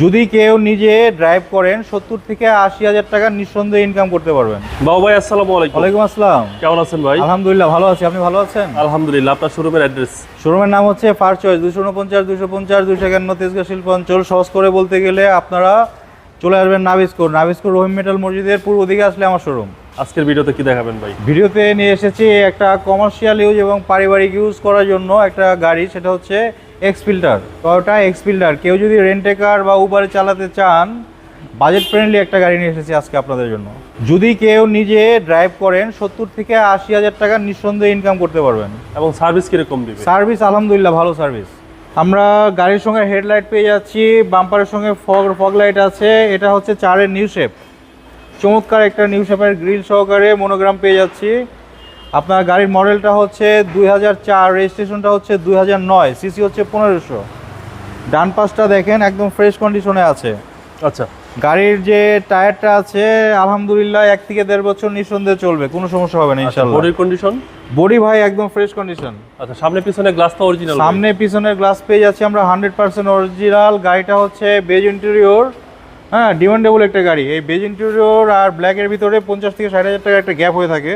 যদি কেউ নিজে ড্রাইভ করেন সত্তর থেকে আশি হাজার টাকা নিঃসন্দেহে ইনকাম করতে পারবেন। বাবু ভাই আসসালামু আলাইকুম। আসসালাম। কেমন আছেন ভাই? আলহামদুলিল্লাহ ভালো আছি। আপনি ভালো আছেন? আলহামদুলিল্লাহ আপনার শোরুমের অ্যাড্রেস শোরুমের নাম হচ্ছে ফার চয়েস দুশো উনপঞ্চাশ দুশো পঞ্চাশ দুশো একান্ন তেজগা শিল্প অঞ্চল। সহজ করে বলতে গেলে আপনারা চলে আসবেন নাবিস্কোর। নাবিস্কোর রহিম মেটাল মসজিদের পূর্ব দিকে আসলে আমার শোরুম আজকের ভিডিওতে কি দেখাবেন ভাই? ভিডিওতে নিয়ে এসেছি একটা কমার্শিয়াল ইউজ এবং পারিবারিক ইউজ করার জন্য একটা গাড়ি। সেটা হচ্ছে X Fielder Toyota X Fielder কেউ যদি রেন্টে কার বা উবারে চালাতে চান বাজেট ফ্রেন্ডলি একটা গাড়ি নিয়ে এসেছি আজকে আপনাদের জন্য। যদি কেউ নিজে ড্রাইভ করেন সত্তর থেকে আশি হাজার টাকা নিঃসন্দেহে ইনকাম করতে পারবেন। এবং সার্ভিস কীরকম দিবে? সার্ভিস আলহামদুলিল্লাহ ভালো সার্ভিস আমরা গাড়ির সঙ্গে হেডলাইট পেয়ে যাচ্ছি বাম্পারের সঙ্গে ফগ ফগ লাইট আছে। এটা হচ্ছে চারের নিউ শেপ চমৎকার একটা নিউ শেপের গ্রিল সহকারে মনোগ্রাম পেয়ে যাচ্ছি। আপনার গাড়ির মডেলটা হচ্ছে দুই হাজার চার রেজিস্ট্রেশনটা হচ্ছে দুই হাজার নয় সিসি হচ্ছে পনেরোশো। ডান পাশটা দেখেন একদম ফ্রেশ কন্ডিশনে আছে। আচ্ছা। গাড়ির যে টায়ারটা আছে আলহামদুলিল্লাহ এক থেকে দেড় বছর নিঃসন্দেহে চলবে কোনো সমস্যা হবে না ইনশাল্লাহ বডির কন্ডিশন বডি ভাই একদম ফ্রেশ কন্ডিশন আচ্ছা সামনে পিছনে গ্লাস তো অরিজিনাল সামনে পিছনের গ্লাস পেয়ে যাচ্ছি আমরা হান্ড্রেড পার্সেন্ট অরিজিনাল গাড়িটা হচ্ছে বেজ ইন্টেরিয়র হ্যাঁ ডিমান্ডেবল একটা গাড়ি। এই বেজ ইন্টেরিয়র আর ব্ল্যাকের ভিতরে পঞ্চাশ থেকে ষাট হাজার টাকা একটা গ্যাপ হয়ে থাকে।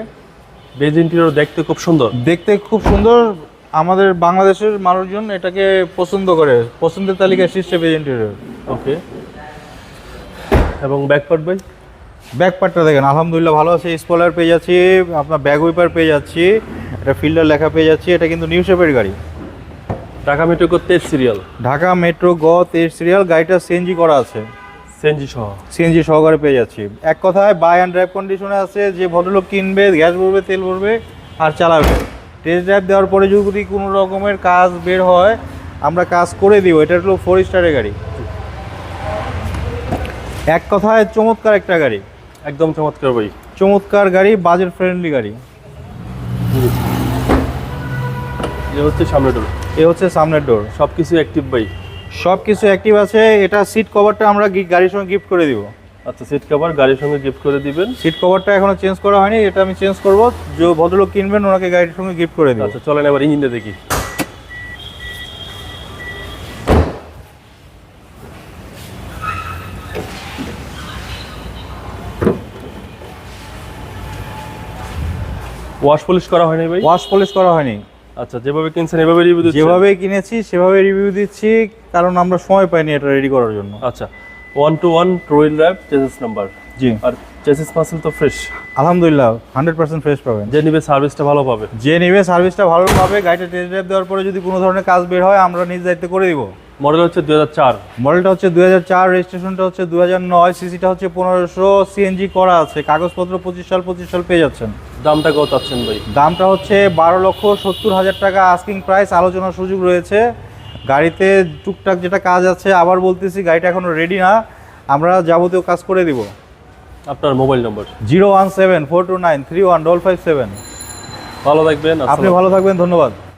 বেজ ইন্টেরিয়র দেখতে খুব সুন্দর। দেখতে খুব সুন্দর। আমাদের বাংলাদেশের মানুষজন এটাকে পছন্দ করে। পছন্দের তালিকায় শীর্ষে বেজ ইন্টেরিয়র ওকে। এবং ব্যাকপার্ট ভাই? ব্যাকপার্টটা দেখেন আলহামদুলিল্লাহ ভালো আছে। স্পলার পেয়ে যাচ্ছি আপনার ব্যাগ উইপার পেয়ে যাচ্ছি এটা ফিল্ডার লেখা পেয়ে যাচ্ছি। এটা কিন্তু নিউ শেপের গাড়ি। ঢাকা মেট্রো তেজ সিরিয়াল। ঢাকা মেট্রো গ তেজ সিরিয়াল গাড়িটা সিএনজি করা আছে। সেনজি সহ। সিএনজি সহকারে পেয়ে যাচ্ছি। এক কথায় বাই অ্যান্ড ড্রাইভ কন্ডিশনে আছে যে ভদ্রলোক কিনবে গ্যাস ভরবে তেল ভরবে আর চালাবে। টেস্ট ড্রাইভ দেওয়ার পরে যদি কোনো রকমের কাজ বের হয় আমরা কাজ করে দিব। এটা হলো ফোর স্টারের গাড়ি। এক কথায় চমৎকার একটা গাড়ি। একদম চমৎকার ভাই। চমৎকার গাড়ি বাজেট ফ্রেন্ডলি গাড়ি। যে হচ্ছে সামনে ডোর এ হচ্ছে সামনের ডোর সব কিছু অ্যাক্টিভ ভাই। সব কিছু অ্যাক্টিভ আছে এটা সিট কভারটা আমরা গাড়ির সঙ্গে গিফট করে দিব। আচ্ছা সিট কভার গাড়ির সঙ্গে গিফট করে দিবেন? সিট কভারটা এখনও চেঞ্জ করা হয়নি এটা আমি চেঞ্জ করব। যে ভদ্রলোক কিনবেন ওনাকে গাড়ির সঙ্গে গিফট করে দিব। আচ্ছা চলেন এবার ইঞ্জিনটা দেখি। ওয়াশ পলিশ করা হয়নি ভাই? ওয়াশ পলিশ করা হয়নি। আচ্ছা যেভাবে কিনছেন এভাবে রিভিউ দিচ্ছি যেভাবে কিনেছি সেভাবে রিভিউ দিচ্ছি কারণ আমরা সময় পাইনি এটা রেডি করার জন্য। আচ্ছা ওয়ান টু ওয়ান ট্রোয়েল র্যাপ চেসিস নাম্বার জি। আর চেসিস মাসেল তো ফ্রেশ আলহামদুলিল্লাহ হান্ড্রেড পার্সেন্ট ফ্রেশ পাবেন। যে নিবে সার্ভিসটা ভালো পাবে। যে নেবে সার্ভিসটা ভালো পাবে গাড়িটা টেস্ট ড্রাইভ দেওয়ার পরে যদি কোনো ধরনের কাজ বের হয় আমরা নিজ দায়িত্ব করে দিব। মডেল হচ্ছে দুই হাজার চার। মডেলটা হচ্ছে দুই হাজার চার রেজিস্ট্রেশনটা হচ্ছে হাজার নয় সিসিটা হচ্ছে পনেরোশো সিএনজি করা আছে কাগজপত্র পঁচিশ সাল পঁচিশ সাল পেয়ে যাচ্ছেন। দামটা কত চাচ্ছেন ভাই? দামটা হচ্ছে বারো লক্ষ সত্তর হাজার টাকা আস্কিং প্রাইস আলোচনার সুযোগ রয়েছে। গাড়িতে টুকটাক যেটা কাজ আছে আবার বলতেছি গাড়িটা এখনও রেডি না আমরা যাবতীয় কাজ করে দিব। আপনার mobile number zero one seven four two nine three one double five seven. ভালো থাকবেন আপনি ভালো থাকবেন ধন্যবাদ।